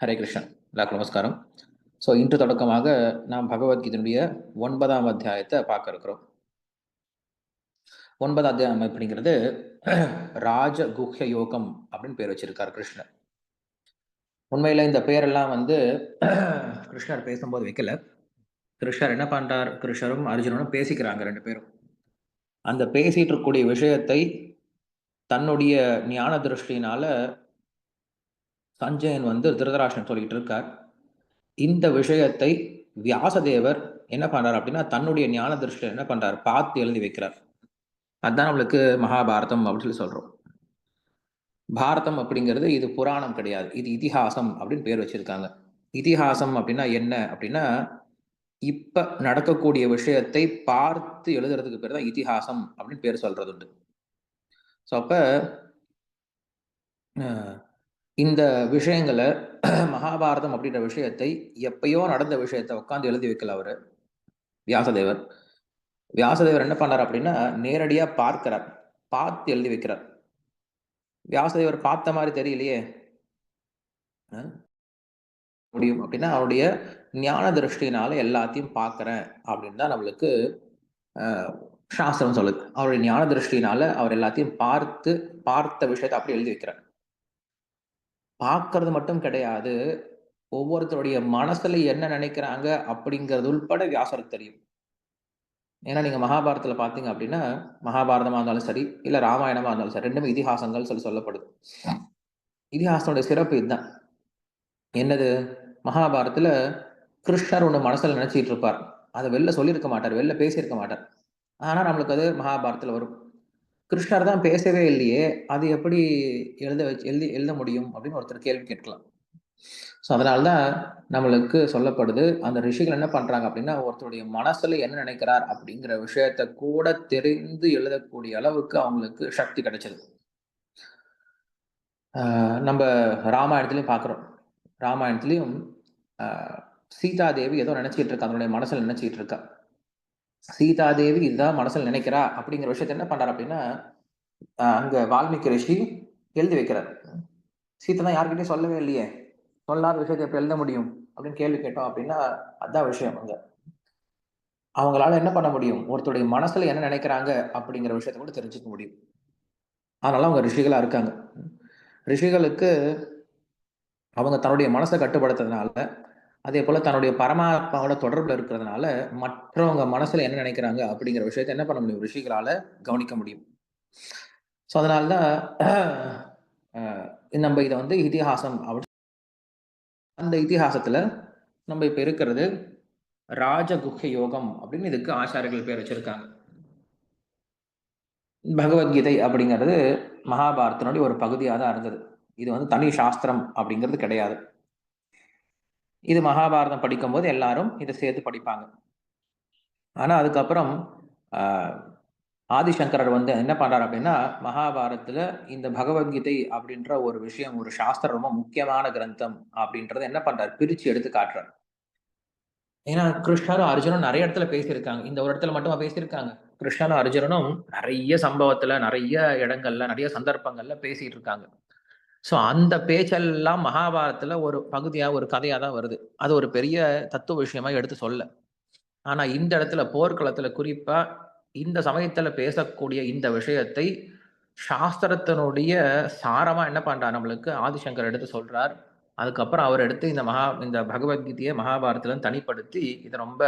ஹரே கிருஷ்ணன் எல்லாருக்கும் நமஸ்காரம். ஸோ இன்று தொடக்கமாக நாம் பகவத்கீதனுடைய ஒன்பதாம் அத்தியாயத்தை பார்க்க இருக்கிறோம். ஒன்பதாம் அத்தியாயம் அப்படிங்கிறது ராஜ குஹ்ய யோகம் அப்படின்னு பேர் வச்சிருக்கார் கிருஷ்ணர். உண்மையில இந்த பேரெல்லாம் வந்து கிருஷ்ணர் பேசும்போது வைக்கல. கிருஷ்ணர் என்ன பண்றார்? கிருஷ்ணரும் அர்ஜுனனும் பேசிக்கிறாங்க ரெண்டு பேரும். அந்த பேசிட்டு இருக்கக்கூடிய விஷயத்தை தன்னுடைய ஞான திருஷ்டினால சஞ்சயன் வந்து திருதராஷ்டன் சொல்லிட்டு இருக்கார். இந்த விஷயத்தை வியாசதேவர் என்ன பண்றார் அப்படின்னா தன்னுடைய ஞான திருஷ்டி என்ன பண்றார்? பார்த்து எழுதி வைக்கிறார். அதுதான் நம்மளுக்கு மகாபாரதம் அப்படின்னு சொல்லி சொல்றோம். பாரதம் அப்படிங்கிறது இது புராணம் கிடையாது. இது இதிகாசம் அப்படின்னு பேர் வச்சிருக்காங்க. இதிகாசம் அப்படின்னா என்ன அப்படின்னா இப்ப நடக்கக்கூடிய விஷயத்தை பார்த்து எழுதுறதுக்கு பேர் தான் இதிகாசம் அப்படின்னு பேர் சொல்றது உண்டு ஸோ அப்ப இந்த விஷயங்களை மகாபாரதம் அப்படின்ற விஷயத்தை எப்பயோ நடந்த விஷயத்தை உட்காந்து எழுதி வைக்கல அவரு வியாசதேவர். வியாசதேவர் என்ன பண்ணார் அப்படின்னா நேரடியா பார்க்கிறார். பார்த்து எழுதி வைக்கிறார். வியாசதேவர் பார்த்த மாதிரி தெரியலையே. முடியும் அப்படின்னா அவருடைய ஞான திருஷ்டினால எல்லாத்தையும் பார்க்கறேன் அப்படின்னு தான் நம்மளுக்கு சாஸ்திரம் சொல்லுது. அவருடைய ஞான திருஷ்டினால அவர் எல்லாத்தையும் பார்த்து பார்த்த விஷயத்தை அப்படி எழுதி வைக்கிறார். பார்க்கறது மட்டும் கிடையாது. ஒவ்வொருத்தருடைய மனசுல என்ன நினைக்கிறாங்க அப்படிங்கிறது உள்பட வியாசருக்கு தெரியும். ஏன்னா நீங்க மகாபாரதத்துல பாத்தீங்க அப்படின்னா மகாபாரதமா இருந்தாலும் சரி இல்ல ராமாயணமா இருந்தாலும் சரி ரெண்டுமே இதிகாசங்கள் சொல்லி சொல்லப்படுது. இதிகாசத்தோட சிறப்பு இதுதான். என்னது? மகாபாரதத்துல கிருஷ்ணர் ஒண்ணு மனசுல நினைச்சிட்டு இருப்பார். அதை வெளில சொல்லியிருக்க மாட்டார் வெளில பேசியிருக்க மாட்டார். ஆனால் நம்மளுக்கு அது மகாபாரதத்துல வரும். கிருஷ்ணர் தான் பேசவே இல்லையே அது எப்படி எழுத வச்சு எழுதி எழுத முடியும் அப்படின்னு ஒருத்தர் கேள்வி கேட்கலாம். ஸோ அதனால்தான் நம்மளுக்கு சொல்லப்படுது அந்த ரிஷிகள் என்ன பண்றாங்க அப்படின்னா ஒருத்தருடைய மனசுல என்ன நினைக்கிறார் அப்படிங்கிற விஷயத்த கூட தெரிந்து எழுதக்கூடிய அளவுக்கு அவங்களுக்கு சக்தி கிடைச்சது. நம்ம ராமாயணத்துலயும் பார்க்குறோம் ராமாயணத்துலேயும் சீதாதேவி ஏதோ நினச்சிக்கிட்டு இருக்கா அதனுடைய மனசில் நினச்சிக்கிட்டு இருக்கா. சீதாதேவி இதுதான் மனசில் நினைக்கிறா அப்படிங்கிற விஷயத்த என்ன பண்றாரு அப்படின்னா அங்க வால்மீகி ரிஷி எழுதி வைக்கிறார். சீதா தான் யாருக்கிட்டையும் சொல்லவே இல்லையே. சொல்லாத விஷயத்தை எப்படி எழுத முடியும் அப்படின்னு கேள்வி கேட்டோம் அப்படின்னா அதான் விஷயம் அங்க. அவங்களால என்ன பண்ண முடியும்? ஒருத்தருடைய மனசுல என்ன நினைக்கிறாங்க அப்படிங்கிற விஷயத்த கூட தெரிஞ்சுக்க முடியும். அதனால அவங்க ரிஷிகளா இருக்காங்க. ரிஷிகளுக்கு அவங்க தன்னுடைய மனசை கட்டுப்படுத்துறதுனால அதே போல தன்னுடைய பரமாத்மாவோட தொடர்புல இருக்கிறதுனால மற்றவங்க மனசுல என்ன நினைக்கிறாங்க அப்படிங்கிற விஷயத்த என்ன பண்ண முடியும்? ரிஷிகளால கவனிக்க முடியும். ஸோ அதனால்தான் நம்ம இதை வந்து இதிகாசம் அப்படி அந்த இதிகாசத்துல நம்ம இப்ப இருக்கிறது ராஜகுஹ யோகம் அப்படின்னு இதுக்கு ஆச்சாரியர்கள் பேர் வச்சிருக்காங்க. பகவத்கீதை அப்படிங்கிறது மகாபாரதனுடைய ஒரு பகுதியாக தான் இருந்தது. இது வந்து தனி சாஸ்திரம் அப்படிங்கிறது கிடையாது. இது மகாபாரதம் படிக்கும்போது எல்லாரும் இதை சேர்த்து படிப்பாங்க. ஆனா அதுக்கப்புறம் ஆதிசங்கரர் வந்து என்ன பண்றாரு அப்படின்னா மகாபாரதத்துல இந்த பகவத்கீதை அப்படின்ற ஒரு விஷயம் ஒரு சாஸ்திரம் ரொம்ப முக்கியமான கிரந்தம் அப்படின்றத என்ன பண்றாரு? பிரிச்சு எடுத்து காட்டுறாரு. ஏன்னா கிருஷ்ணரும் அர்ஜுனும் நிறைய இடத்துல பேசியிருக்காங்க. இந்த ஒரு இடத்துல மட்டுமா பேசியிருக்காங்க? கிருஷ்ணனும் அர்ஜுனனும் நிறைய சம்பவத்துல நிறைய இடங்கள்ல நிறைய சந்தர்ப்பங்கள்ல பேசிட்டு இருக்காங்க. ஸோ அந்த பேச்செல்லாம் மகாபாரத்தில் ஒரு பகுதியாக ஒரு கதையாக தான் வருது. அது ஒரு பெரிய தத்துவ விஷயமா எடுத்து சொல்ல. ஆனால் இந்த இடத்துல போர்க்களத்தில் குறிப்பாக இந்த சமயத்தில் பேசக்கூடிய இந்த விஷயத்தை சாஸ்திரத்தினுடைய சாரமாக என்ன பண்ணுறார் நம்மளுக்கு ஆதிசங்கர் எடுத்து சொல்கிறார் அதுக்கப்புறம் அவர் எடுத்து இந்த மகா இந்த பகவத்கீதையை மகாபாரத்திலும் தனிப்படுத்தி இதை ரொம்ப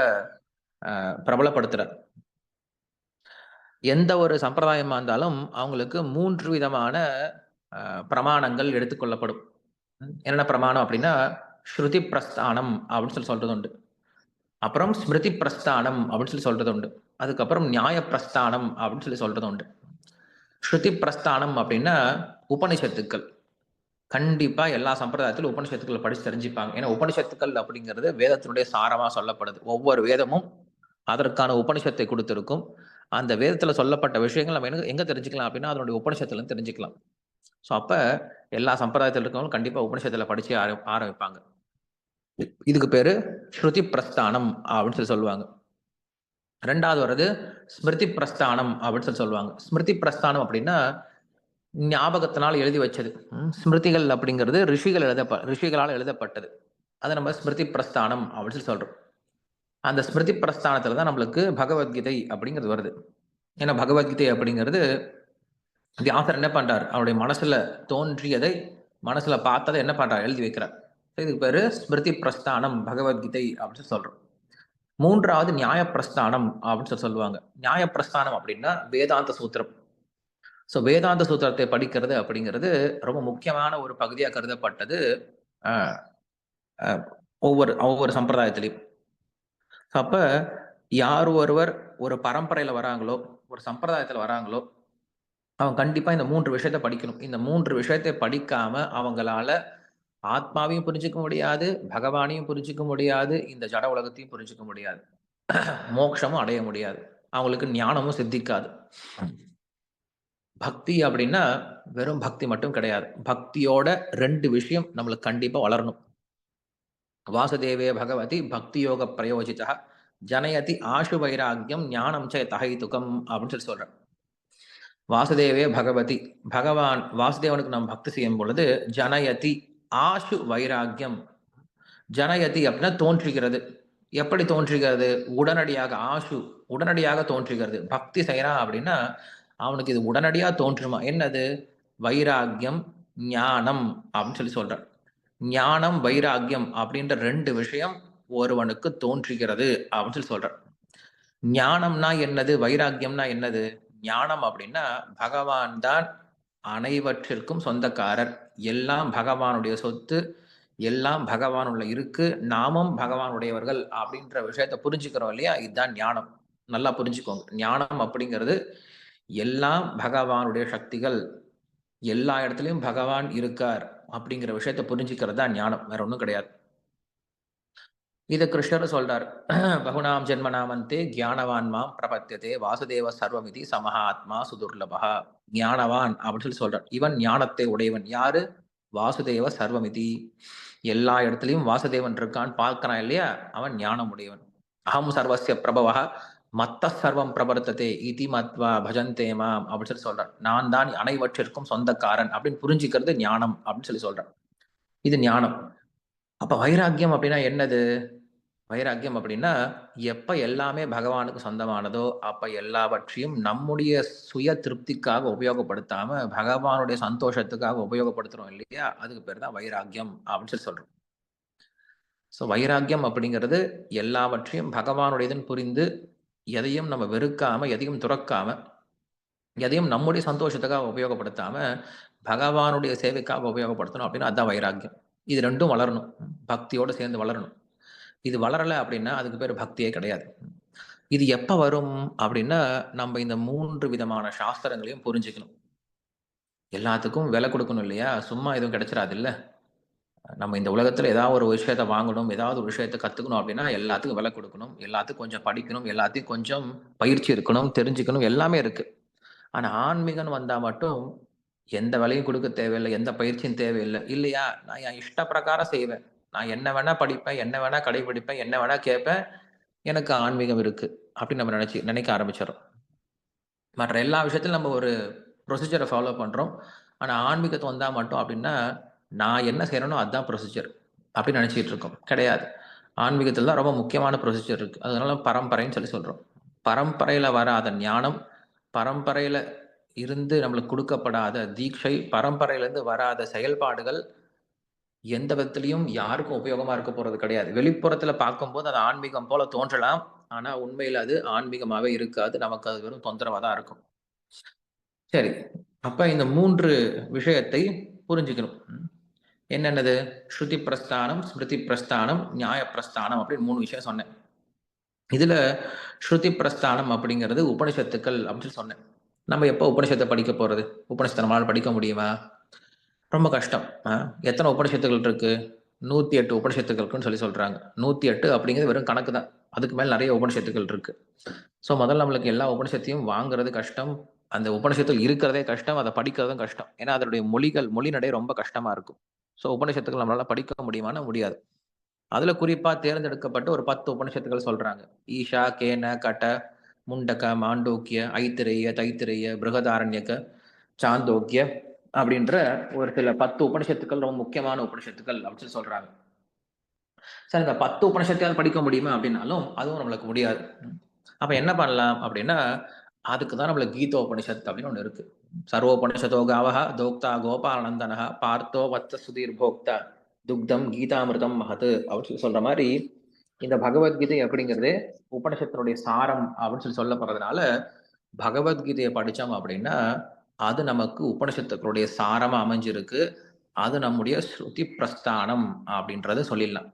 பிரபலப்படுத்துகிறார் எந்த ஒரு சம்பிரதாயமாக இருந்தாலும் அவங்களுக்கு மூன்று விதமான பிரமாணங்கள் எடுத்துக்கொள்ளப்படும். என்னென்ன பிரமாணம் அப்படின்னா ஸ்ருதி பிரஸ்தானம் அப்படின்னு சொல்லி சொல்றது உண்டு. அப்புறம் ஸ்மிருதி பிரஸ்தானம் அப்படின்னு சொல்லி சொல்றது உண்டு. அதுக்கப்புறம் நியாய பிரஸ்தானம் அப்படின்னு சொல்லி சொல்றது உண்டு. ஸ்ருதி பிரஸ்தானம் அப்படின்னா உபனிஷத்துக்கள். கண்டிப்பா எல்லா சம்பிரதாயத்திலும் உபனிஷத்துக்களை படிச்சு தெரிஞ்சுப்பாங்க. ஏன்னா உபனிஷத்துக்கள் அப்படிங்கிறது வேதத்தினுடைய சாரமா சொல்லப்படுது. ஒவ்வொரு வேதமும் அதற்கான உபனிஷத்தை கொடுத்திருக்கும். அந்த வேதத்துல சொல்லப்பட்ட விஷயங்கள் நம்ம எங்க எங்க தெரிஞ்சுக்கலாம் அப்படின்னா அதனுடைய உபனிஷத்துல தெரிஞ்சுக்கலாம். ஸோ அப்போ எல்லா சம்பிரதாயத்தில் இருக்கவங்களும் கண்டிப்பாக உபனிஷத்தில் படித்து ஆர ஆரம்பிப்பாங்க. இதுக்கு பேர் ஸ்ருதி பிரஸ்தானம் அப்படின்னு சொல்லி சொல்லுவாங்க. ரெண்டாவது வர்றது ஸ்மிருதி பிரஸ்தானம் அப்படின்னு சொல்லி சொல்லுவாங்க. ஸ்மிருதி பிரஸ்தானம் அப்படின்னா ஞாபகத்தினால் எழுதி வச்சது. ஸ்மிருதிகள் அப்படிங்கிறது ரிஷிகள் எழுத ரிஷிகளால் எழுதப்பட்டது. அதை நம்ம ஸ்மிருதி பிரஸ்தானம் அப்படின்னு சொல்லி சொல்கிறோம் அந்த ஸ்மிருதி பிரஸ்தானத்தில் தான் நம்மளுக்கு பகவத்கீதை அப்படிங்கிறது வருது. ஏன்னா பகவத்கீதை அப்படிங்கிறது வியாசர் என்ன பண்றார்? அவருடைய மனசுல தோன்றியதை மனசுல பார்த்ததை என்ன பண்றார்? எழுதி வைக்கிறார். இதுக்கு பேரு ஸ்மிருதி பிரஸ்தானம் பகவத்கீதை அப்படின்னு சொல்றோம். மூன்றாவது நியாய பிரஸ்தானம் அப்படின்னு சொல்லி சொல்லுவாங்க. நியாய பிரஸ்தானம் அப்படின்னா வேதாந்த சூத்திரம். ஸோ வேதாந்த சூத்திரத்தை படிக்கிறது அப்படிங்கிறது ரொம்ப முக்கியமான ஒரு பகுதியாக கருதப்பட்டது ஒவ்வொரு ஒவ்வொரு சம்பிரதாயத்திலையும். அப்போ யார் ஒருவர் ஒரு பரம்பரையில் வராங்களோ ஒரு சம்பிரதாயத்தில் வராங்களோ அவன் கண்டிப்பாக இந்த மூன்று விஷயத்தை படிக்கணும். இந்த மூன்று விஷயத்தை படிக்காம அவங்களால ஆத்மாவையும் புரிஞ்சுக்க முடியாது பகவானையும் புரிஞ்சுக்க முடியாது இந்த ஜட உலகத்தையும் புரிஞ்சுக்க முடியாது. மோட்சமும் அடைய முடியாது. அவங்களுக்கு ஞானமும் சித்திக்காது. பக்தி அப்படின்னா வெறும் பக்தி மட்டும் கிடையாது. பக்தியோட ரெண்டு விஷயம் நம்மளுக்கு கண்டிப்பா வளரணும். வாசுதேவே பகவதி பக்தி யோக பிரயோஜிதா. ஜனயதி ஆஷு வைராக்கியம் ஞானம் சே தகைதுகம் அப்படின்னு சொல்லி சொல்றேன். வாசுதேவே பகவதி. பகவான் வாசுதேவனுக்கு நாம் பக்தி செய்யும் பொழுது ஜனயதி ஆஷு வைராக்கியம். ஜனயதி அப்படின்னா தோன்றுகிறது. எப்படி தோன்றுகிறது? உடனடியாக ஆஷு உடனடியாக தோன்றுகிறது. பக்தி செய்யறான் அப்படின்னா அவனுக்கு இது உடனடியா தோன்றுமா? என்னது? வைராக்கியம் ஞானம் அப்படின்னு சொல்லி சொல்றான். ஞானம் வைராக்கியம் அப்படின்ற ரெண்டு விஷயம் ஒருவனுக்கு தோன்றுகிறது அப்படின்னு சொல்லி சொல்றான். ஞானம்னா என்னது? வைராக்கியம்னா என்னது? ஞானம் அப்படின்னா பகவான் தான் அனைவற்றிற்கும் சொந்தக்காரர். எல்லாம் பகவானுடைய சொத்து எல்லாம் பகவானுள்ள இருக்கு நாமும் பகவானுடையவர்கள் அப்படின்ற விஷயத்த புரிஞ்சுக்கிறோம் இல்லையா? இதுதான் ஞானம். நல்லா புரிஞ்சுக்கோங்க. ஞானம் அப்படிங்கிறது எல்லாம் பகவானுடைய சக்திகள். எல்லா இடத்துலையும் பகவான் இருக்கார் அப்படிங்கிற விஷயத்த புரிஞ்சுக்கிறது தான் ஞானம். வேற ஒன்றும் கிடையாது. இதை கிருஷ்ணர் சொல்றார். பகுனாம் ஜென்மனாமந்தே ஞானவான் மாம் பிரபத்தியதே வாசுதேவ சர்வமிதி சமஹாத்மா சுதுர்லபா ஞானவான் அப்படின்னு சொல்லி சொல்றார். இவன் ஞானத்தை உடையவன் யாரு? வாசுதேவ சர்வமிதி எல்லா இடத்துலயும் வாசுதேவன் இருக்கான் பார்க்கறான் இல்லையா? அவன் ஞானம் உடையவன். அகம் சர்வசிய பிரபவா மத்த சர்வம் பிரபர்த்ததே இதி மத்வா பஜந்தே மாம் அப்படின்னு சொல்லி சொல்றான் நான் தான் அனைவற்றிற்கும் சொந்தக்காரன் அப்படின்னு புரிஞ்சுக்கிறது ஞானம் அப்படின்னு சொல்லி சொல்றான் இது ஞானம். அப்ப வைராக்கியம் அப்படின்னா என்னது? வைராக்கியம் அப்படின்னா எப்ப எல்லாமே பகவானுக்கு சொந்தமானதோ அப்ப எல்லாவற்றையும் நம்முடைய சுய திருப்திக்காக உபயோகப்படுத்தாம பகவானுடைய சந்தோஷத்துக்காக உபயோகப்படுத்துறோம் இல்லையா? அதுக்கு பேர் தான் வைராக்கியம் அப்படின்னு சொல்லி சொல்றோம். ஸோ வைராக்கியம் அப்படிங்கிறது எல்லாவற்றையும் பகவானுடையதுன்னு புரிந்து எதையும் நம்ம வெறுக்காம எதையும் துறக்காம எதையும் நம்முடைய சந்தோஷத்துக்காக உபயோகப்படுத்தாம பகவானுடைய சேவைக்காக உபயோகப்படுத்தணும் அப்படின்னா அதுதான் வைராக்கியம். இது ரெண்டும் வளரணும். பக்தியோடு சேர்ந்து வளரணும். இது வளரலை அப்படின்னா அதுக்கு பேர் பக்தியே கிடையாது. இது எப்போ வரும் அப்படின்னா நம்ம இந்த மூன்று விதமான சாஸ்திரங்களையும் புரிஞ்சுக்கணும். எல்லாத்துக்கும் விலை கொடுக்கணும் இல்லையா? சும்மா எதுவும் கிடைச்சிடாது இல்லை நம்ம இந்த உலகத்தில் ஏதாவது ஒரு விஷயத்த வாங்கணும் ஏதாவது ஒரு விஷயத்த கற்றுக்கணும் அப்படின்னா எல்லாத்துக்கும் விலை கொடுக்கணும். எல்லாத்துக்கும் கொஞ்சம் படிக்கணும் எல்லாத்தையும் கொஞ்சம் பயிற்சி இருக்கணும் தெரிஞ்சுக்கணும் எல்லாமே இருக்குது ஆனால் ஆன்மீகன் வந்தால் மட்டும் எந்த விலையும் கொடுக்க தேவையில்லை எந்த பயிற்சியும் தேவையில்லை. இல்லையா? நான் என் இஷ்ட பிரகாரம் செய்வேன். நான் என்ன வேணா படிப்பேன் என்ன வேணா கடைபிடிப்பேன் என்ன வேணா கேட்பேன். எனக்கு ஆன்மீகம் இருக்கு அப்படின்னு நம்ம நினைச்சு நினைக்க ஆரம்பிச்சிடறோம். மற்ற எல்லா விஷயத்திலும் நம்ம ஒரு ப்ரொசீஜரை ஃபாலோ பண்றோம். ஆனா ஆன்மீகத்தை வந்தா மட்டும் அப்படின்னா நான் என்ன செய்கிறேனோ அதுதான் ப்ரொசீஜர் அப்படின்னு நினைச்சிட்டு இருக்கோம். கிடையாது. ஆன்மீகத்தில் தான் ரொம்ப முக்கியமான ப்ரொசீஜர் இருக்கு. அதனால பரம்பரைன்னு சொல்லி சொல்றோம். பரம்பரையில வராத ஞானம் பரம்பரையில இருந்து நம்மளுக்கு கொடுக்கப்படாத தீட்சை பரம்பரையிலேருந்து வராத செயல்பாடுகள் எந்த விதத்திலையும் யாருக்கும் உபயோகமா இருக்க போறது கிடையாது. வெளிப்புறத்துல பார்க்கும்போது அது ஆன்மீகம் போல தோன்றலாம். ஆனா உண்மையில அது ஆன்மீகமாவே இருக்காது. நமக்கு அது வெறும் தொந்தரவா தான் இருக்கும். சரி. அப்ப இந்த மூன்று விஷயத்தை புரிஞ்சுக்கணும். என்னென்னது? ஸ்ருதி பிரஸ்தானம் ஸ்மிருதி பிரஸ்தானம் நியாய பிரஸ்தானம் அப்படின்னு மூணு விஷயம் சொன்னேன். இதுல ஸ்ருதி பிரஸ்தானம் அப்படிங்கிறது உபனிஷத்துக்கள் அப்படின்னு சொன்னேன். நம்ம எப்போ உபனிஷத்தை படிக்க போறது? உபனிஷத்தை நம்மளால் படிக்க முடியுமா? ரொம்ப கஷ்டம். எத்தனை உபனிஷத்துகள் இருக்கு? நூத்தி எட்டு உபனிஷத்துக்கள் இருக்குன்னு சொல்லி சொல்றாங்க. நூத்தி எட்டு அப்படிங்கிறது வெறும் கணக்கு தான். அதுக்கு மேல நிறைய உபனிஷத்துக்கள் இருக்கு. ஸோ முதல்ல நம்மளுக்கு எல்லா உபனிஷத்தையும் வாங்குறது கஷ்டம். அந்த உபனிஷத்துகள் இருக்கிறதே கஷ்டம் அதை படிக்கிறதும் கஷ்டம். ஏன்னா அதனுடைய மொழிகள் மொழி நடை ரொம்ப கஷ்டமா இருக்கும். ஸோ உபனிஷத்துக்கள் நம்மளால படிக்க முடியுமானா முடியாது. அதுல குறிப்பா தேர்ந்தெடுக்கப்பட்டு ஒரு பத்து உபனிஷத்துக்கள் சொல்றாங்க. ஈஷா கேன கட்ட முண்டக மாண்டோக்கிய ஐத்திரேய தைத்திரேய பிருகதாரண்யக சாந்தோக்கிய அப்படின்ற ஒரு சில பத்து உபனிஷத்துக்கள் ரொம்ப முக்கியமான உபனிஷத்துக்கள் அப்படின்னு சொல்லி சொல்றாங்க. சார் இந்த பத்து உபனிஷத்தையாவது படிக்க முடியுமா அப்படின்னாலும் அதுவும் நம்மளுக்கு முடியாது. அப்ப என்ன பண்ணலாம் அப்படின்னா அதுக்கு தான் நம்மளுக்கு கீதோபனிஷத் அப்படின்னு ஒன்று இருக்கு. சர்வோபனிஷதோ காவஹ தோக்தா கோபாலந்தனஹா பார்த்தோ வத்த சுதீர் போக்தா துக்தம் கீதாமிருதம் மகது அப்படின்னு சொல்லி சொல்ற மாதிரி இந்த பகவத்கீதை அப்படிங்கிறது உபனிஷத்தினுடைய சாரம் அப்படின்னு சொல்லி சொல்லப்படுறதுனால பகவத்கீதையை படித்தோம் அப்படின்னா அது நமக்கு உபனிஷத்துக்களுடைய சாரமாக அமைஞ்சிருக்கு. அது நம்முடைய ஸ்ருதி பிரஸ்தானம் அப்படின்றத சொல்லிடலாம்.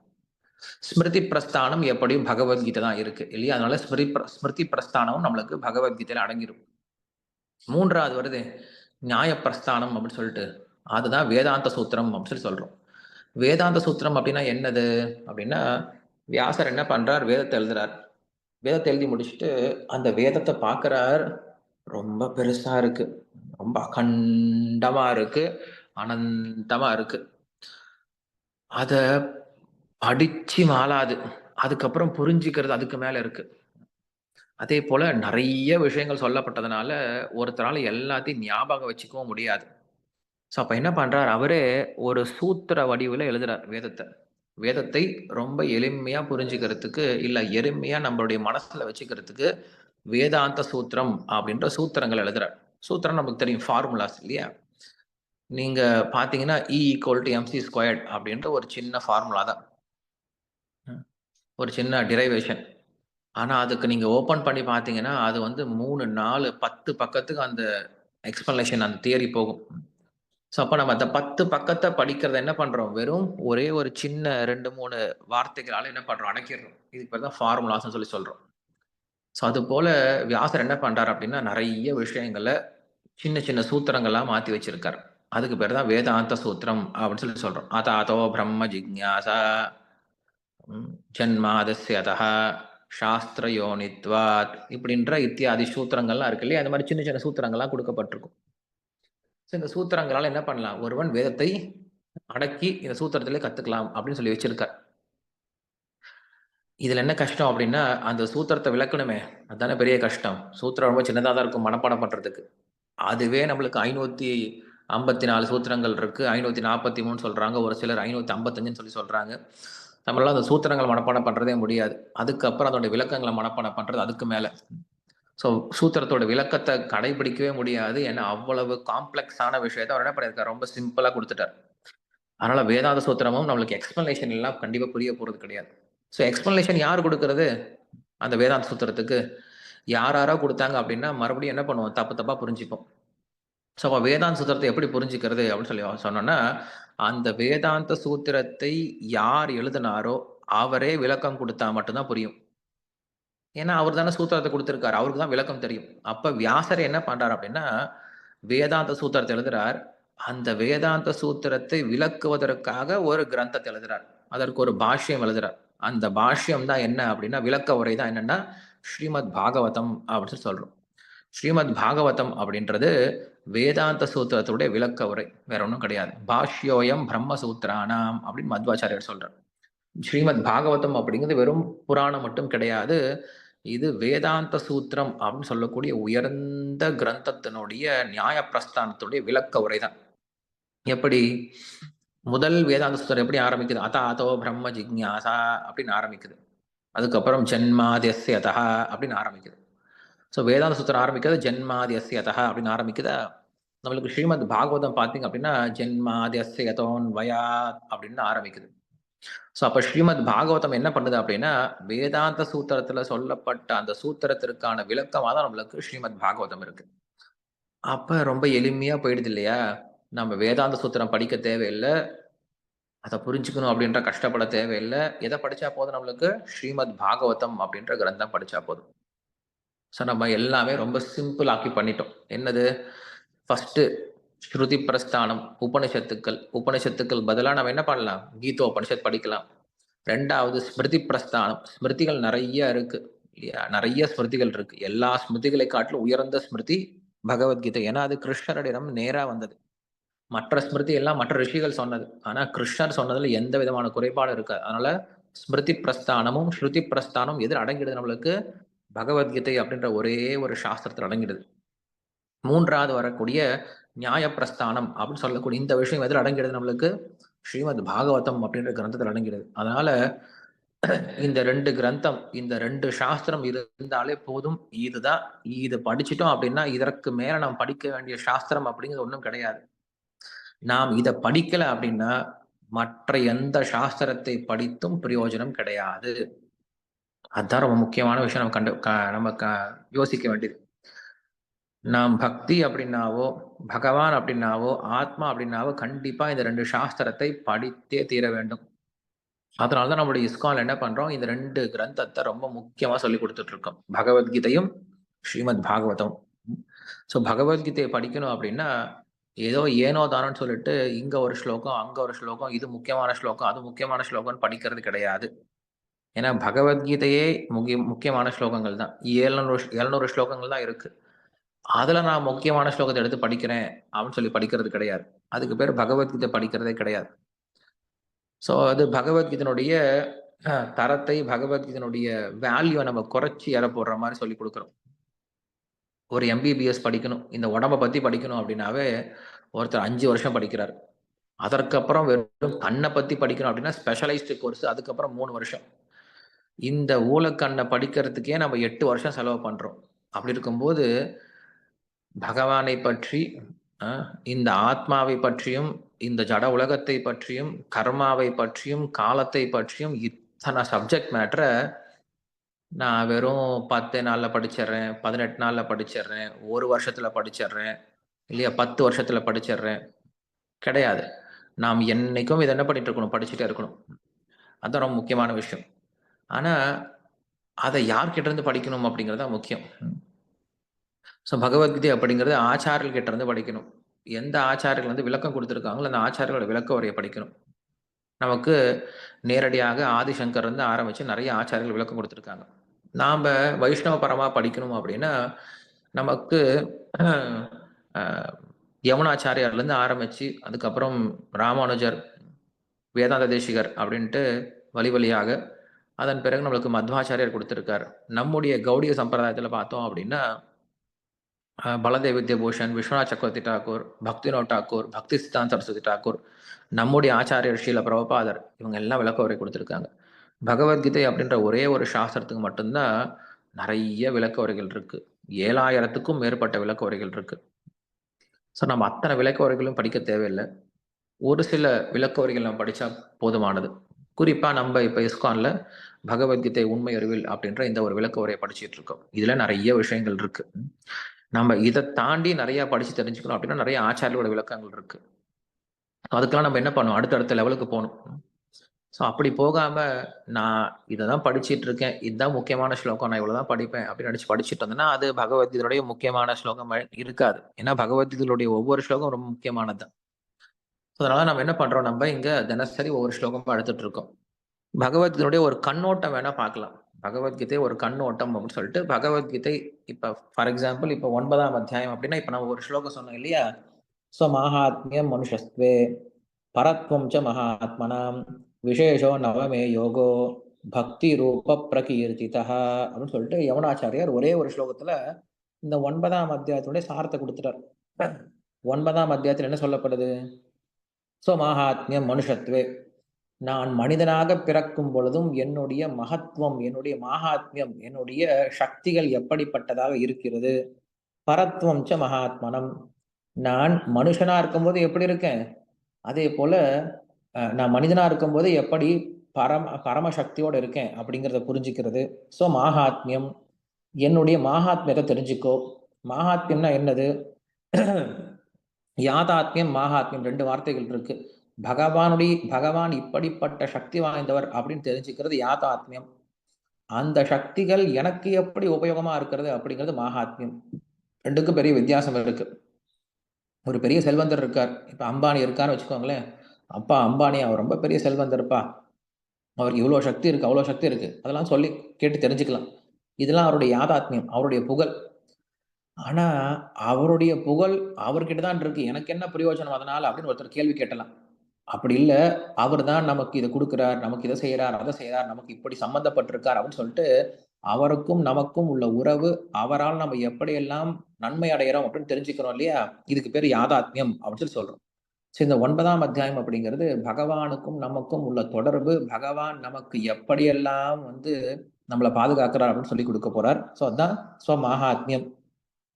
ஸ்மிருதி பிரஸ்தானம் எப்படியும் பகவத்கீதை தான் இருக்கு இல்லையா? அதனால ஸ்மிருதி பிர- ஸ்மிருதி பிரஸ்தானமும் நம்மளுக்கு பகவத்கீதையில அடங்கிடும் மூன்றாவது வருது நியாய பிரஸ்தானம் அப்படின்னு சொல்லிட்டு. அதுதான் வேதாந்த சூத்திரம் அப்படின்னு சொல்லி சொல்றோம். வேதாந்த சூத்திரம் அப்படின்னா என்னது? அப்படின்னா வியாசர் என்ன பண்றார்? வேதத்தை எழுதுறார். வேதத்தை எழுதி முடிச்சுட்டு அந்த வேதத்தை பார்க்குறார். ரொம்ப பெருசா இருக்கு. ரொம்ப அகண்டமா இருக்கு. அனந்தமா இருக்கு. அத படிச்சு மாளாது. அதுக்கப்புறம் புரிஞ்சுக்கிறது அதுக்கு மேல இருக்கு. அதே போல நிறைய விஷயங்கள் சொல்லப்பட்டதுனால ஒருத்தரால எல்லாத்தையும் ஞாபகம் வச்சுக்கவும் முடியாது. ஸோ அப்ப என்ன பண்றார்? அவரே ஒரு சூத்திர வடிவில் எழுதுறார் வேதத்தை. வேதத்தை ரொம்ப எளிமையா புரிஞ்சுக்கிறதுக்கு இல்ல எளிமையா நம்மளுடைய மனசுல வச்சுக்கிறதுக்கு வேதாந்த சூத்திரம் அப்படின்ற சூத்திரங்கள் எழுதுறார். சூத்திரம் நமக்கு தெரியும் ஃபார்முலாஸ் இல்லையா? நீங்க பாத்தீங்கன்னா E equal to MC squared அப்படின்ற ஒரு சின்ன ஃபார்முலா தான். ஒரு சின்ன டிரைவேஷன் ஆனா அதுக்கு நீங்க ஓபன் பண்ணி பாத்தீங்கன்னா அது வந்து மூணு நாலு பத்து பக்கத்துக்கு அந்த எக்ஸ்பிளனேஷன் அந்த தியரி போகும். ஸோ அப்போ நம்ம அந்த பத்து பக்கத்தை படிக்கிறத என்ன பண்ணுறோம் வெறும் ஒரே ஒரு சின்ன ரெண்டு மூணு வார்த்தைகளால் என்ன பண்ணுறோம் அடக்கிடுறோம். இதுக்கு பேர் தான் ஃபார்முலாஸ்னு சொல்லி சொல்கிறோம் ஸோ அது போல் வியாசர் என்ன பண்ணுறார் அப்படின்னா நிறைய விஷயங்களை சின்ன சின்ன சூத்திரங்கள்லாம் மாற்றி வச்சிருக்காரு. அதுக்கு பேர் தான் வேதாந்த சூத்திரம் அப்படின்னு சொல்லி சொல்கிறோம் அத அதோ பிரம்ம ஜிக்யாசா ஜன்மாதசியதா சாஸ்திர யோனித்வாத் இப்படின்ற இத்தியாதி சூத்திரங்கள்லாம் இருக்கு இல்லையா? அந்த மாதிரி சின்ன சின்ன சூத்திரங்கள்லாம் கொடுக்கப்பட்டிருக்கும். ஸோ இந்த சூத்திரங்களால் என்ன பண்ணலாம்? ஒருவன் வேதத்தை அடக்கி இந்த சூத்திரத்திலே கற்றுக்கலாம் அப்படின்னு சொல்லி வச்சிருக்கார். இதில் என்ன கஷ்டம் அப்படின்னா அந்த சூத்திரத்தை விளக்கணுமே. அதுதானே பெரிய கஷ்டம். சூத்திரம் ரொம்ப சின்னதாக தான் இருக்கும் மனப்பாடம் பண்ணுறதுக்கு அதுவே நம்மளுக்கு ஐநூற்றி ஐம்பத்தி நாலு சூத்திரங்கள் இருக்குது ஐநூற்றி நாற்பத்தி மூணு சொல்கிறாங்க ஒரு சிலர் ஐநூற்றி ஐம்பத்தஞ்சுன்னு சொல்லி சொல்கிறாங்க நம்மளால அந்த சூத்திரங்கள் மனப்பாடம் பண்ணுறதே முடியாது. அதுக்கப்புறம் அதோட விளக்கங்களை மனப்பாடம் பண்ணுறது அதுக்கு மேலே. ஸோ சூத்திரத்தோட விளக்கத்தை கடைபிடிக்கவே முடியாது. ஏன்னா அவ்வளவு காம்ப்ளெக்ஸான விஷயத்தை அவர் என்ன பண்ணியிருக்காரு? ரொம்ப சிம்பிளாக கொடுத்துட்டார். அதனால வேதாந்த சூத்திரமும் நம்மளுக்கு எக்ஸ்பிளனேஷன் எல்லாம் கண்டிப்பாக புரிய போகிறது கிடையாது. ஸோ எக்ஸ்பிளனேஷன் யார் கொடுக்கறது? அந்த வேதாந்த சூத்திரத்துக்கு. யார் யாரோ கொடுத்தாங்க அப்படின்னா மறுபடியும் என்ன பண்ணுவோம்? தப்பு தப்பாக புரிஞ்சுப்போம். ஸோ அப்போ வேதாந்த சூத்திரத்தை எப்படி புரிஞ்சுக்கிறது அப்படின்னு சொல்லி சொன்னோன்னா அந்த வேதாந்த சூத்திரத்தை யார் எழுதினாரோ அவரே விளக்கம் கொடுத்தா மட்டும்தான் புரியும். ஏன்னா அவர் தானே சூத்திரத்தை கொடுத்துருக்காரு. அவருக்கு தான் விளக்கம் தெரியும். அப்ப வியாசர் என்ன பண்றார் அப்படின்னா வேதாந்த சூத்திரத்தை எழுதுறார். அந்த வேதாந்த சூத்திரத்தை விளக்குவதற்காக ஒரு கிரந்தத்தை எழுதுறார். அதற்கு ஒரு பாஷ்யம் எழுதுறார். அந்த பாஷ்யம் தான் என்ன அப்படின்னா விளக்க உரை தான் என்னன்னா ஸ்ரீமத் பாகவதம் அப்படின்னு சொல்றோம். ஸ்ரீமத் பாகவதம் அப்படின்றது வேதாந்த சூத்திரத்துடைய விளக்க உரை. வேற ஒன்றும் கிடையாது. பாஷ்யோயம் பிரம்மசூத்திரானாம் அப்படின்னு மத்வாச்சாரியர் சொல்றார். ஸ்ரீமத் பாகவதம் அப்படிங்கிறது வெறும் புராணம் மட்டும் கிடையாது. இது வேதாந்த சூத்திரம் அப்படின்னு சொல்லக்கூடிய உயர்ந்த கிரந்தத்தினுடைய நியாய பிரஸ்தானத்துடைய விளக்க உரை தான் எப்படி? முதல் வேதாந்த சூத்திரம் எப்படி ஆரம்பிக்குது? அதாதோ பிரம்ம ஜிக்யாசா அப்படின்னு ஆரம்பிக்குது. அதுக்கப்புறம் ஜென்மாதியசியதா அப்படின்னு ஆரம்பிக்குது. ஸோ வேதாந்த சூத்திரம் ஆரம்பிக்கிறது ஜென்மாதியசியதா அப்படின்னு ஆரம்பிக்குதா. நம்மளுக்கு ஸ்ரீமத் பாகவதம் பார்த்தீங்க அப்படின்னா ஜென்மாதியசியதோன் வயா அப்படின்னு ஆரம்பிக்குது. ஸோ அப்போ ஸ்ரீமத் பாகவதம் என்ன பண்ணுது அப்படின்னா வேதாந்த சூத்திரத்துல சொல்லப்பட்ட அந்த சூத்திரத்திற்கான விளக்கமாக தான் நம்மளுக்கு ஸ்ரீமத் பாகவதம் இருக்கு. அப்ப ரொம்ப எளிமையா போயிடுது இல்லையா? நம்ம வேதாந்த சூத்திரம் படிக்க தேவையில்லை. அதை புரிஞ்சுக்கணும் அப்படின்ற கஷ்டப்பட தேவையில்லை. எதை படிச்சா போதும் நம்மளுக்கு? ஸ்ரீமத் பாகவதம் அப்படின்ற கிரந்தம் படிச்சா போதும். ஸோ நம்ம எல்லாமே ரொம்ப சிம்பிள் ஆக்கி பண்ணிட்டோம். என்னது? ஃபர்ஸ்ட் ஸ்ருதி பிரஸ்தானம் உபனிஷத்துக்கள். உபனிஷத்துக்கள் பதிலாக நம்ம என்ன பண்ணலாம்? கீதோ உபனிஷத் படிக்கலாம். ரெண்டாவது ஸ்மிருதி பிரஸ்தானம். ஸ்மிருதிகள் நிறைய இருக்கு. இல்லையா? நிறைய ஸ்மிருதிகள் இருக்கு. எல்லா ஸ்மிருதிகளை காட்டிலும் உயர்ந்த ஸ்மிருதி பகவத்கீதை. ஏன்னா அது கிருஷ்ணரிடம் நேரா வந்தது. மற்ற ஸ்மிருதி எல்லாம் மற்ற ரிஷிகள் சொன்னது. ஆனா கிருஷ்ணர் சொன்னதுல எந்த விதமான குறைபாடும் இருக்காது. அதனால ஸ்மிருதி பிரஸ்தானமும் ஸ்ருதி பிரஸ்தானம் எதில் அடங்கிடுது நம்மளுக்கு? பகவத்கீதை அப்படின்ற ஒரே ஒரு சாஸ்திரத்தில் அடங்கிடுது. மூன்றாவது வரக்கூடிய நியாய பிரஸ்தானம் அப்படின்னு சொல்லக்கூடிய இந்த விஷயம் எதில் அடங்கிடுது நம்மளுக்கு? ஸ்ரீமத் பாகவதம் அப்படின்ற கிரந்தத்தில் அடங்கிடுது அதனால இந்த ரெண்டு கிரந்தம் இந்த ரெண்டு சாஸ்திரம் இருந்தாலே போதும். இதுதான் இது படிச்சிட்டோம் அப்படின்னா இதற்கு மேல நாம் படிக்க வேண்டிய சாஸ்திரம் அப்படிங்கிறது ஒன்றும் கிடையாது. நாம் இதை படிக்கல அப்படின்னா மற்ற எந்த சாஸ்திரத்தை படித்தும் பிரயோஜனம் கிடையாது. அதுதான் ரொம்ப முக்கியமான விஷயம். நம்ம கண்டு நம்ம யோசிக்க வேண்டியது. நாம் பக்தி அப்படின்னாவோ பகவான் அப்படின்னாவோ ஆத்மா அப்படின்னாவோ கண்டிப்பா இந்த ரெண்டு சாஸ்திரத்தை படித்தே தீர வேண்டும். அதனாலதான் நம்மளுடைய இஸ்கால் என்ன பண்றோம்? இந்த ரெண்டு கிரந்தத்தை ரொம்ப முக்கியமா சொல்லி கொடுத்துட்டு இருக்கோம் பகவத்கீதையும் ஸ்ரீமத் பாகவதம். ஸோ பகவத்கீதையை படிக்கணும் அப்படின்னா ஏதோ ஏனோ தானோன்னு சொல்லிட்டு இங்க ஒரு ஸ்லோகம் அங்க ஒரு ஸ்லோகம் இது முக்கியமான ஸ்லோகம் அது முக்கியமான ஸ்லோகம்னு படிக்கிறது கிடையாது. ஏன்னா பகவத்கீதையே முக்கிய முக்கியமான ஸ்லோகங்கள் தான். ஏழ்நூறு எழுநூறு ஸ்லோகங்கள் தான் இருக்கு. அதுல நான் முக்கியமான ஸ்லோகத்தை எடுத்து படிக்கிறேன் அப்படின்னு சொல்லி படிக்கிறது கிடையாது. அதுக்கு பேர் பகவத்கீதை படிக்கிறதே கிடையாது. ஸோ அது பகவத்கீதனுடைய தரத்தை பகவத்கீதனுடைய வேல்யூவை நம்ம குறைச்சி ஏற போடுற மாதிரி சொல்லி கொடுக்குறோம். ஒரு எம்பிபிஎஸ் படிக்கணும். இந்த உடம்ப பத்தி படிக்கணும் அப்படின்னாவே ஒருத்தர் அஞ்சு வருஷம் படிக்கிறார். அதற்கப்புறம் வெறும் கண்ணை பத்தி படிக்கணும் அப்படின்னா ஸ்பெஷலைஸ்டு கோர்ஸ் அதுக்கப்புறம் மூணு வருஷம். இந்த ஊலக்கண்ணை படிக்கிறதுக்கே நம்ம எட்டு வருஷம் செலவு பண்றோம். அப்படி இருக்கும்போது பகவானை பற்றி இந்த ஆத்மாவை பற்றியும் இந்த ஜட உலகத்தை பற்றியும் கர்மாவை பற்றியும் காலத்தை பற்றியும் இத்தனை சப்ஜெக்ட் மேட்டரை நான் வெறும் பத்து நாளில் படிச்சிடுறேன் பதினெட்டு நாளில் படிச்சிடுறேன் ஒரு வருஷத்தில் படிச்சிடுறேன் இல்லையா பத்து வருஷத்தில் படிச்சிடுறேன். கிடையாது. நாம் என்னைக்கும் இதை என்ன பண்ணிட்டு இருக்கணும்? படிச்சுட்டே இருக்கணும். அதுதான் ரொம்ப முக்கியமான விஷயம். ஆனால் அதை யார்கிட்ட இருந்து படிக்கணும் அப்படிங்கிறது தான் முக்கியம். ஸோ பகவத்கீதை அப்படிங்கிறது ஆச்சாரியர்கிட்ட இருந்து படிக்கணும். எந்த ஆச்சாரியர்கள் வந்து விளக்கம் கொடுத்துருக்காங்களோ அந்த ஆச்சாரியர்களோட விளக்க உரையை படிக்கணும். நமக்கு நேரடியாக ஆதிசங்கர் இருந்து ஆரம்பித்து நிறைய ஆச்சாரியர்கள் விளக்கம் கொடுத்துருக்காங்க. நாம் வைஷ்ணவ பரமாக படிக்கணும் அப்படின்னா நமக்கு யமுனாச்சாரியார்லேருந்து ஆரம்பித்து அதுக்கப்புறம் ராமானுஜர் வேதாந்த தேசிகர் அப்படின்ட்டு வழி வழியாக அதன் பிறகு நம்மளுக்கு மத்வாச்சாரியர் கொடுத்துருக்கார். நம்முடைய கௌடிய சம்பிரதாயத்தில் பார்த்தோம் அப்படின்னா பலதேவ் வித்யபூஷன் விஸ்வநாத் சக்கரவர்த்தி டாக்கூர் பக்தினோ டாக்கூர் பக்தி சித்தாந்த் சரஸ்வதி டாக்கூர் நம்முடைய ஆச்சாரியர் ஷீல பிரபபாதர் இவங்க எல்லாம் விளக்க உரை கொடுத்துருக்காங்க. பகவத்கீதை அப்படின்ற ஒரே ஒரு சாஸ்திரத்துக்கு மட்டும்தான் நிறைய விளக்க உரைகள் இருக்கு. ஏழாயிரத்துக்கும் மேற்பட்ட விளக்க உரைகள் இருக்கு. ஸோ நம்ம அத்தனை விளக்க உரைகளும் படிக்க தேவையில்லை. ஒரு சில விளக்க உரைகள் நம்ம படிச்சா போதுமானது. குறிப்பா நம்ம இப்போ இஸ்கான்ல பகவத்கீதை உண்மை அறிவில் அப்படின்ற இந்த ஒரு விளக்க உரையை படிச்சுட்டு இருக்கோம். இதுல நிறைய விஷயங்கள் இருக்கு. நம்ம இதை தாண்டி நிறைய படிச்சு தெரிஞ்சுக்கணும் அப்படின்னா நிறைய ஆச்சாரியோட விளக்கங்கள் இருக்கு. அதுக்கெல்லாம் நம்ம என்ன பண்ணுவோம் அடுத்தடுத்த லெவலுக்கு போகணும். ஸோ அப்படி போகாம நான் இதை தான் படிச்சுட்டு இருக்கேன். இதுதான் முக்கியமான ஸ்லோகம். நான் இவ்வளவுதான் படிப்பேன் அப்படின்னு நினச்சி படிச்சுட்டு இருந்தேன்னா அது பகவத்கீதையுடைய முக்கியமான ஸ்லோகம் இருக்காது. ஏன்னா பகவத்கீதையுடைய ஒவ்வொரு ஸ்லோகம் ரொம்ப முக்கியமானது. தான் அதனால நம்ம என்ன பண்றோம்? நம்ம இங்க தினசரி ஒவ்வொரு ஸ்லோகமா எடுத்துட்டு இருக்கோம். பகவத்கீதையுடைய ஒரு கண்ணோட்டம் வேணா பார்க்கலாம். பகவத்கீதை ஒரு கண்ணோட்டம் அப்படின்னு சொல்லிட்டு பகவத்கீதை இப்ப ஃபார் எக்ஸாம்பிள் இப்ப ஒன்பதாம் அத்தியாயம் அப்படின்னா இப்ப நம்ம ஒரு ஸ்லோகம் சொன்னோம் இல்லையா? ஸோ மகாத்மியம் மனுஷஸ்துவே பரத்வம் ச மகாத்மனாம் விசேஷோ நவமே யோகோ பக்தி ரூப பிரகீர்த்திதா அப்படின்னு சொல்லிட்டு யவனாச்சாரியார் ஒரே ஒரு ஸ்லோகத்துல இந்த ஒன்பதாம் அத்தியாயத்துடைய சாரத்தை கொடுத்துட்டார். ஒன்பதாம் அத்தியாயத்தில் என்ன சொல்லப்படுது? ஸோ மகாத்மியம் மனுஷத்துவே நான் மனிதனாக பிறக்கும் பொழுதும் என்னுடைய மகத்துவம் என்னுடைய மகாத்மியம் என்னுடைய சக்திகள் எப்படிப்பட்டதாக இருக்கிறது? பரத்துவம் ச மகாத்மனம். நான் மனுஷனா இருக்கும்போது எப்படி இருக்கேன்? அதே போல நான் மனிதனா இருக்கும்போது எப்படி பரம பரமசக்தியோடு இருக்கேன் அப்படிங்கிறத புரிஞ்சுக்கிறது. ஸோ மகாத்மியம். என்னுடைய மாகாத்மியத்தை தெரிஞ்சுக்கோ. மாகாத்மியம்னா என்னது? யாதாத்மியம் மகாத்மியம் ரெண்டு வார்த்தைகள் இருக்கு. பகவானுடைய பகவான் இப்படிப்பட்ட சக்தி வாய்ந்தவர் அப்படின்னு தெரிஞ்சுக்கிறது யாதாத்மியம். அந்த சக்திகள் எனக்கு எப்படி உபயோகமா இருக்கிறது அப்படிங்கிறது மாகாத்மியம். ரெண்டுக்கும் பெரிய வித்தியாசம் இருக்கு. ஒரு பெரிய செல்வந்தர் இருக்கார். இப்ப அம்பானி இருக்கான்னு வச்சுக்கோங்களேன். அப்பா அம்பானி அவர் ரொம்ப பெரிய செல்வந்தர்ப்பா. அவருக்கு இவ்வளோ சக்தி இருக்கு அவ்வளோ சக்தி இருக்கு. அதெல்லாம் சொல்லி கேட்டு தெரிஞ்சுக்கலாம். இதெல்லாம் அவருடைய யாதாத்மியம் அவருடைய புகழ். ஆனா அவருடைய புகழ் அவர்கிட்ட தான் இருக்கு. எனக்கு என்ன பிரயோஜனம் அதனால அப்படின்னு ஒருத்தர் கேள்வி கேட்டலாம். அப்படி இல்லை அவர் தான் நமக்கு இதை கொடுக்குறார் நமக்கு இதை செய்கிறார் அதை செய்கிறார் நமக்கு இப்படி சம்மந்தப்பட்டிருக்கார் அப்படின்னு சொல்லிட்டு அவருக்கும் நமக்கும் உள்ள உறவு அவரால் நம்ம எப்படியெல்லாம் நன்மை அடைகிறோம் அப்படின்னு தெரிஞ்சுக்கிறோம் இல்லையா? இதுக்கு பேர் யாதாத்மியம் அப்படின்னு சொல்லி சொல்றோம். ஸோ இந்த ஒன்பதாம் அத்தியாயம் அப்படிங்கிறது பகவானுக்கும் நமக்கும் உள்ள தொடர்பு பகவான் நமக்கு எப்படியெல்லாம் வந்து நம்மளை பாதுகாக்கிறார் அப்படின்னு சொல்லி கொடுக்க போறார். ஸோ அதுதான் ஸ்வமகாத்மியம்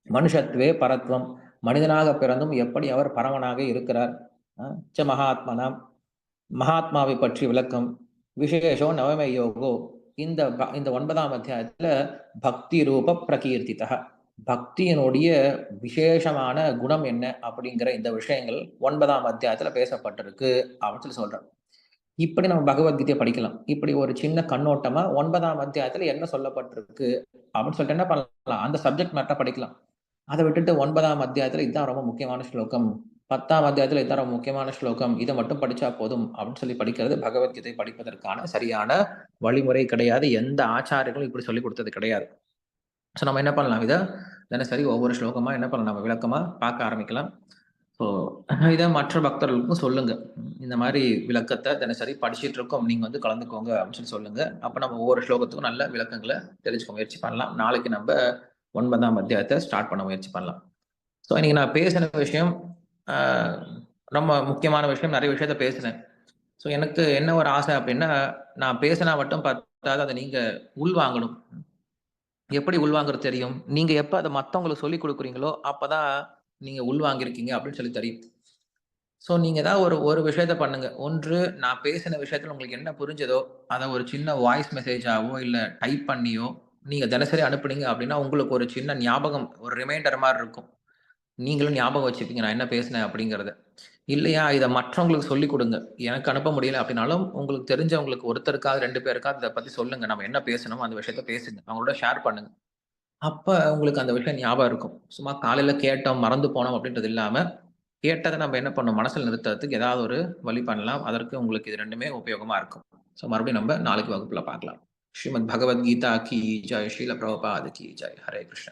மனுஷத்வே பரத்வம். மனிதனாக பிறந்தும் எப்படி அவர் பரவனாக இருக்கிறார்? ச மகாத்மனம். மகாத்மாவை பற்றி விளக்கம். விசேஷோ நவமே யோகோ. இந்த இந்த ஒன்பதாம் அத்தியாயத்துல பக்தி ரூப பிரகீர்த்திதா பக்தியினுடைய விசேஷமான குணம் என்ன அப்படிங்கிற இந்த விஷயங்கள் ஒன்பதாம் அத்தியாயத்துல பேசப்பட்டிருக்கு அப்படின்னு சொல்லி சொல்றேன் இப்படி நம்ம பகவத்கீதையை படிக்கலாம். இப்படி ஒரு சின்ன கண்ணோட்டமா ஒன்பதாம் அத்தியாயத்துல என்ன சொல்லப்பட்டிருக்கு அப்படின்னு சொல்லிட்டு என்ன பண்ணலாம்? அந்த சப்ஜெக்ட் மேட்டா படிக்கலாம். அதை விட்டுட்டு ஒன்பதாம் அத்தியாயத்துல இதுதான் ரொம்ப முக்கியமான ஸ்லோகம். பத்தாம் அத்தியாயத்தில் இதான் ரொம்ப முக்கியமான ஸ்லோகம். இதை மட்டும் படிச்சா போதும் அப்படின்னு சொல்லி படிக்கிறது பகவத்கீதை படிப்பதற்கான சரியான வழிமுறை கிடையாது. எந்த ஆச்சாரியர்களும் இப்படி சொல்லி கொடுத்தது கிடையாது. ஸோ நம்ம என்ன பண்ணலாம்? இதை தினசரி ஒவ்வொரு ஸ்லோகமா என்ன பண்ணலாம்? நம்ம விளக்கமா பார்க்க ஆரம்பிக்கலாம். ஸோ இதை மற்ற பக்தர்களுக்கும் சொல்லுங்க. இந்த மாதிரி விளக்கத்தை தினசரி படிச்சுட்டு இருக்கோம். நீங்க வந்து கலந்துக்கோங்க அப்படின்னு சொல்லி சொல்லுங்க. அப்போ நம்ம ஒவ்வொரு ஸ்லோகத்துக்கும் நல்ல விளக்கங்களை தெரிஞ்சுக்க முயற்சி பண்ணலாம். நாளைக்கு நம்ம ஒன்பதாம் அத்தியாயத்தை ஸ்டார்ட் பண்ண முயற்சி பண்ணலாம். ஸோ இன்னைக்கு நான் பேசின விஷயம் ரொம்ப முக்கியமான விஷயம். நிறைய விஷயத்த பேசினேன். ஸோ எனக்கு என்ன ஒரு ஆசை அப்படின்னா நான் பேசினா மட்டும் பார்த்தாது அதை நீங்க உள்வாங்கணும். எப்படி உள்வாங்குறது தெரியும்? நீங்க எப்ப அதை மற்றவங்களுக்கு சொல்லி கொடுக்குறீங்களோ அப்பதான் நீங்க உள்வாங்கிருக்கீங்க அப்படின்னு சொல்லி தெரியும். ஸோ நீங்க ஏதாவது ஒரு ஒரு விஷயத்த பண்ணுங்க. ஒன்று நான் பேசின விஷயத்துல உங்களுக்கு என்ன புரிஞ்சதோ அதை ஒரு சின்ன வாய்ஸ் மெசேஜாவோ இல்லை டைப் பண்ணியோ நீங்க தினசரி அனுப்புனீங்க அப்படின்னா உங்களுக்கு ஒரு சின்ன ஞாபகம் ஒரு ரிமைண்டர் மாதிரி இருக்கும். நீங்களும் ஞாபகம் வச்சுப்பீங்க நான் என்ன பேசினேன் அப்படிங்கிறத. இல்லையா இதை மற்றவங்களுக்கு சொல்லி கொடுங்க. எனக்கு அனுப்ப முடியல அப்படின்னாலும் உங்களுக்கு தெரிஞ்சவங்களுக்கு ஒருத்தருக்காவது ரெண்டு பேருக்காவது இதை பத்தி சொல்லுங்க. நம்ம என்ன பேசணும் அந்த விஷயத்த பேசுங்க. அவங்களோட ஷேர் பண்ணுங்க. அப்ப உங்களுக்கு அந்த விஷயம் ஞாபகம் இருக்கும். சும்மா காலையில கேட்டோம் மறந்து போனோம் அப்படின்றது இல்லாம கேட்டதை நம்ம என்ன பண்ணோம் மனசில் நிறுத்துறதுக்கு ஏதாவது ஒரு வழி பண்ணலாம். அதற்கு உங்களுக்கு இது ரெண்டுமே உபயோகமா இருக்கும். ஸோ மறுபடியும் நம்ம நாளைக்கு வகுப்புல பார்க்கலாம். ஸ்ரீமத் பகவத்கீதா கி ஜெய் ஸ்ரீல பிரபுபாத் கி ஜெய். ஹரே கிருஷ்ணா.